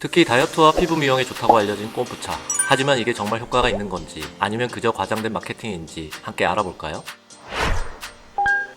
특히 다이어트와 피부 미용에 좋다고 알려진 꼼프차. 하지만 이게 정말 효과가 있는 건지 아니면 그저 과장된 마케팅인지 함께 알아볼까요?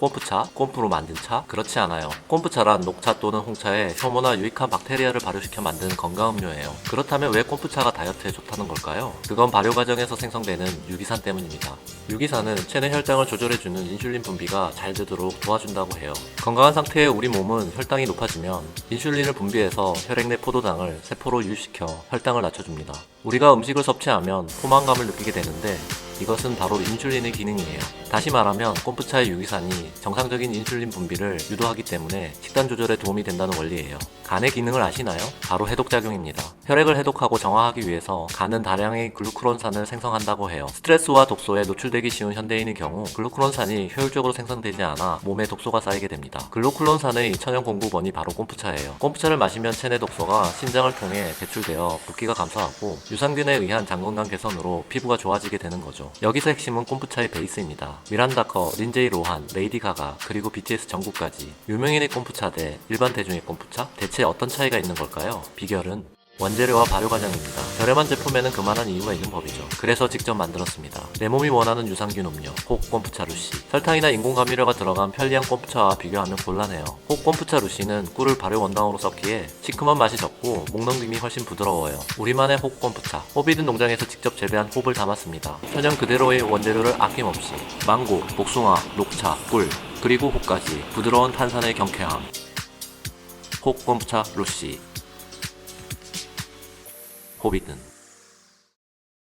꼼프차, 꼼프로 만든 차? 그렇지 않아요. 꼼프차란 녹차 또는 홍차에 효모나 유익한 박테리아를 발효시켜 만든 건강음료예요. 그렇다면 왜 꼼프차가 다이어트에 좋다는 걸까요? 그건 발효 과정에서 생성되는 유기산 때문입니다. 유기산은 체내 혈당을 조절해주는 인슐린 분비가 잘 되도록 도와준다고 해요. 건강한 상태의 우리 몸은 혈당이 높아지면 인슐린을 분비해서 혈액 내 포도당을 세포로 유입시켜 혈당을 낮춰줍니다. 우리가 음식을 섭취하면 포만감을 느끼게 되는데 이것은 바로 인슐린의 기능이에요. 다시 말하면 꼼프차의 유기산이 정상적인 인슐린 분비를 유도하기 때문에 식단 조절에 도움이 된다는 원리예요. 간의 기능을 아시나요? 바로 해독작용입니다. 혈액을 해독하고 정화하기 위해서 간은 다량의 글루크론산을 생성한다고 해요. 스트레스와 독소에 노출되기 쉬운 현대인의 경우 글루크론산이 효율적으로 생성되지 않아 몸에 독소가 쌓이게 됩니다. 글루크론산의 천연 공급원이 바로 꼼프차예요. 꼼프차를 마시면 체내 독소가 신장을 통해 배출되어 붓기가 감소하고 유산균에 의한 장 건강 개선으로 피부가 좋아지게 되는 거죠. 여기서 핵심은 꼼프차의 베이스입니다. 미란다 커, 린제이 로한, 레이디 가가, 그리고 BTS 정국까지 유명인의 꼼프차 대 일반 대중의 꼼프차? 대체 어떤 차이가 있는 걸까요? 비결은 원재료와 발효 과정입니다. 저렴한 제품에는 그만한 이유가 있는 법이죠. 그래서 직접 만들었습니다. 내 몸이 원하는 유산균 음료, 혹 꼼프차 루시. 설탕이나 인공 감미료가 들어간 편리한 꼼프차와 비교하면 곤란해요. 혹 꼼프차 루시는 꿀을 발효 원당으로 썼기에 시큼한 맛이 적고 목 넘김이 훨씬 부드러워요. 우리만의 혹 꼼프차. 호비든 농장에서 직접 재배한 홉을 담았습니다. 천연 그대로의 원재료를 아낌없이 망고, 복숭아, 녹차, 꿀, 그리고 혹까지 부드러운 탄산의 경쾌함. 혹 꼼프차 루시. 호빗은